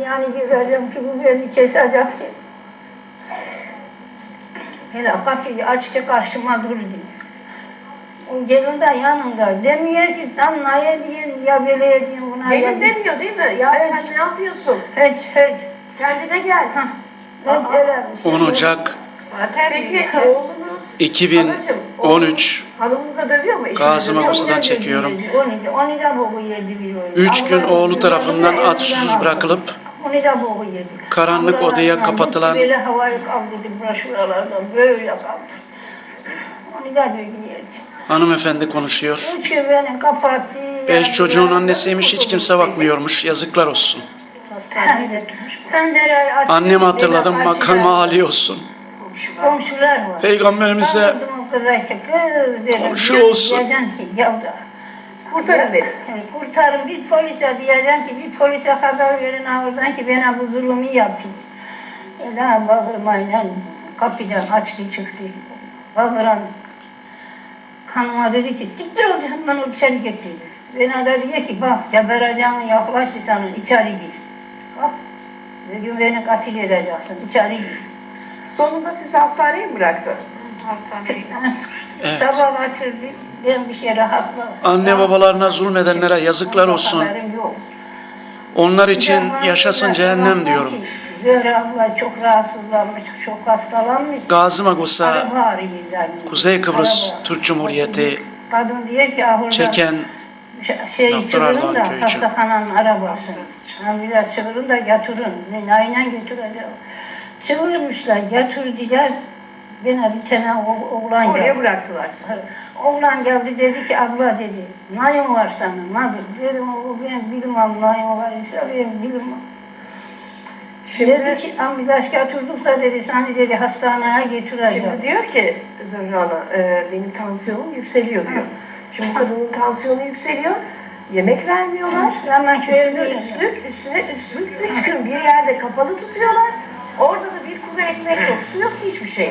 Yani gireceğim ki bu beni keseceksin. Hele kapıyı açtı karşıma durdu. O gelin de yanında. Demiyor ki sen ne ediyorsun ya böyle ediyorsun buna. Gelin ya- demiyor değil mi? Ya Evet. sen ne yapıyorsun? Hiç hiç. Kendine gel. Hah. Hiç öyle bir şey 10 yok. Ocak Peki oğlunuz 2013 hanımını da dövüyor mu? Eşini dövüyor mu? Çekiyorum. Onu, onu da boğu yedi diyor. 3 gün oğlu tarafından at susuz bırakılıp Karanlık Buralardan odaya kapatılan- Böyle havayı kaldırdı bura şuralardan böyle kaldırdı. Onu da boğu yedi. hanımefendi konuşuyor. Beni kapattı. 5 çocuğun annesiymiş hiç kimse bakmıyormuş. Yazıklar olsun. Pencereyi açtı. Annem hatırladım beni makam açtılar. hali olsun. Komşular var. Peygamberimize dedim. Komşu olsun. Diyeceğim ki. Kurtarın beni. Kurtarın bir polise diyeceğim ki bir polise haber verin oradan ki bana bu zulümü yapayım. Öyle bağırmayla kapıdan açtı çıktı. Bağıran hanıma dedi ki siktir ol hemen o içeri gitti. Bana da diyor ki bak gebereceğin yaklaş sana içeri gir. Bak bir gün beni katil edeceksin içeri gir. Sonunda sizi hastaneye mi bıraktı? Evet. Sabah batırdı ben bir şey rahatladım. anne babalarına zulmedenlere yazıklar olsun. Onlar için yaşasın cehennem diyorum. Zöhre abla çok rahatsızlanmış, çok hastalanmış. Gazi Magusa. Kuzey Kıbrıs Araba. Türk Cumhuriyeti Kadın diyor ki ahırda çeken şey Doktor çıkarın da Köycü. hastahananın arabası. Ambulans çıkarın da getirin. Neyle götüreceğim? Çıkarmışlar, getirdiler. Bana bir tane o- oğlan Oraya geldi. bıraktılar sizi. Oğlan geldi dedi ki abla dedi. Nayın var senin. Nadir. Dedim o ben bilmem nayın var ise ben bilmem. Şimdi, Dedi ki ambulans götürdük da dedi seni dedi hastaneye götüreceğim. şimdi diyor ki Zöhre Ana, e, benim tansiyonum yükseliyor diyor. Şimdi bu kadının tansiyonu yükseliyor. Yemek vermiyorlar. Hemen Üstüne köyde üstlük, üstüne üstlük. Üç gün bir yerde kapalı tutuyorlar. Orada da bir kuru ekmek yok, su yok, hiçbir şey yok.